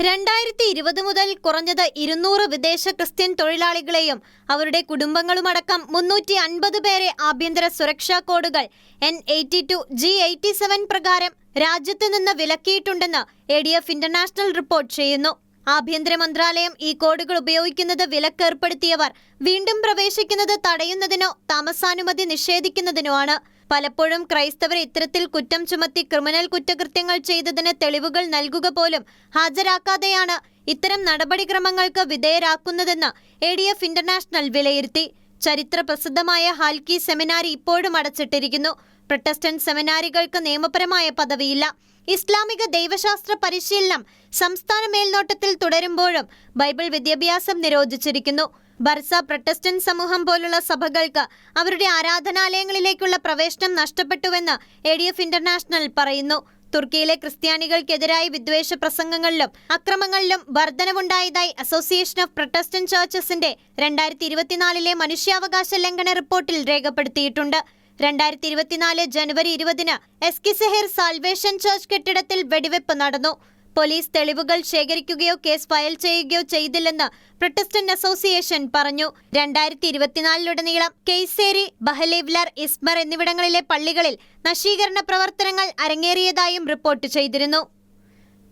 രണ്ടായിരത്തി ഇരുപത് മുതൽ കുറഞ്ഞത് ഇരുന്നൂറ് വിദേശ ക്രിസ്ത്യൻ തൊഴിലാളികളെയും അവരുടെ കുടുംബങ്ങളുമടക്കം മുന്നൂറ്റി അൻപത് പേരെ ആഭ്യന്തര സുരക്ഷാ കോഡുകൾ N eighty two G eighty seven പ്രകാരം രാജ്യത്ത് നിന്ന് വിലക്കിയിട്ടുണ്ടെന്ന് A D F international report ചെയ്യുന്നു. ആഭ്യന്തര മന്ത്രാലയം ഈ കോഡുകൾ ഉപയോഗിക്കുന്നത് വിലക്കേർപ്പെടുത്തിയവർ വീണ്ടും പ്രവേശിക്കുന്നത് തടയുന്നതിനോ താമസാനുമതി നിഷേധിക്കുന്നതിനോ ആണ്. പലപ്പോഴും ക്രൈസ്തവർ ഇത്തരത്തിൽ കുറ്റം ചുമത്തി ക്രിമിനൽ കുറ്റകൃത്യങ്ങൾ ചെയ്തതിന് തെളിവുകൾ നൽകുക പോലും ഹാജരാക്കാതെയാണ് ഇത്തരം നടപടിക്രമങ്ങൾക്ക് വിധേയരാക്കുന്നതെന്ന് എ ഡി എഫ് ഇന്റർനാഷണൽ വിലയിരുത്തി. ചരിത്ര പ്രസിദ്ധമായ ഹാൽക്കി സെമിനാരി ഇപ്പോഴും അടച്ചിട്ടിരിക്കുന്നു. പ്രൊട്ടസ്റ്റന്റ് സെമിനാരികൾക്ക് നിയമപരമായ പദവിയില്ല. ഇസ്ലാമിക ദൈവശാസ്ത്ര പരിശീലനം സംസ്ഥാന മേൽനോട്ടത്തിൽ തുടരുമ്പോഴും ബൈബിൾ വിദ്യാഭ്യാസം നിരോധിച്ചിരിക്കുന്നു. ബർസ പ്രൊട്ടസ്റ്റന്റ് സമൂഹം പോലുള്ള സഭകൾക്ക് അവരുടെ ആരാധനാലയങ്ങളിലേക്കുള്ള പ്രവേശനം നഷ്ടപ്പെട്ടുവെന്ന് എ ഡി എഫ് ഇന്റർനാഷണൽ പറയുന്നു. തുർക്കിയിലെ ക്രിസ്ത്യാനികൾക്കെതിരായ വിദ്വേഷ പ്രസംഗങ്ങളിലും അക്രമങ്ങളിലും വർധനവുണ്ടായതായി അസോസിയേഷൻ ഓഫ് പ്രൊട്ടസ്റ്റന്റ് ചർച്ചസിന്റെ രണ്ടായിരത്തി ഇരുപത്തിനാലിലെ മനുഷ്യാവകാശ ലംഘന റിപ്പോർട്ടിൽ രേഖപ്പെടുത്തിയിട്ടുണ്ട്. രണ്ടായിരത്തി ഇരുപത്തിനാല് ജനുവരി ഇരുപതിന് എസ്കിസെഹിർ സാൽവേഷൻ ചർച്ച് കെട്ടിടത്തിൽ വെടിവെപ്പ് നടന്നു. പോലീസ് തെളിവുകൾ ശേഖരിക്കുകയോ കേസ് ഫയൽ ചെയ്യുകയോ ചെയ്തില്ലെന്ന് പ്രൊട്ടസ്റ്റന്റ് അസോസിയേഷൻ പറഞ്ഞു. രണ്ടായിരത്തി ഇരുപത്തിനാലിലുടനീളം കെയ്സേരി ബഹലേവ്ലർ ഇസ്മർ എന്നിവിടങ്ങളിലെ പള്ളികളിൽ നശീകരണ പ്രവർത്തനങ്ങൾ അരങ്ങേറിയതായും റിപ്പോർട്ട് ചെയ്തിരുന്നു.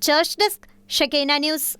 Church desk Shekinah news.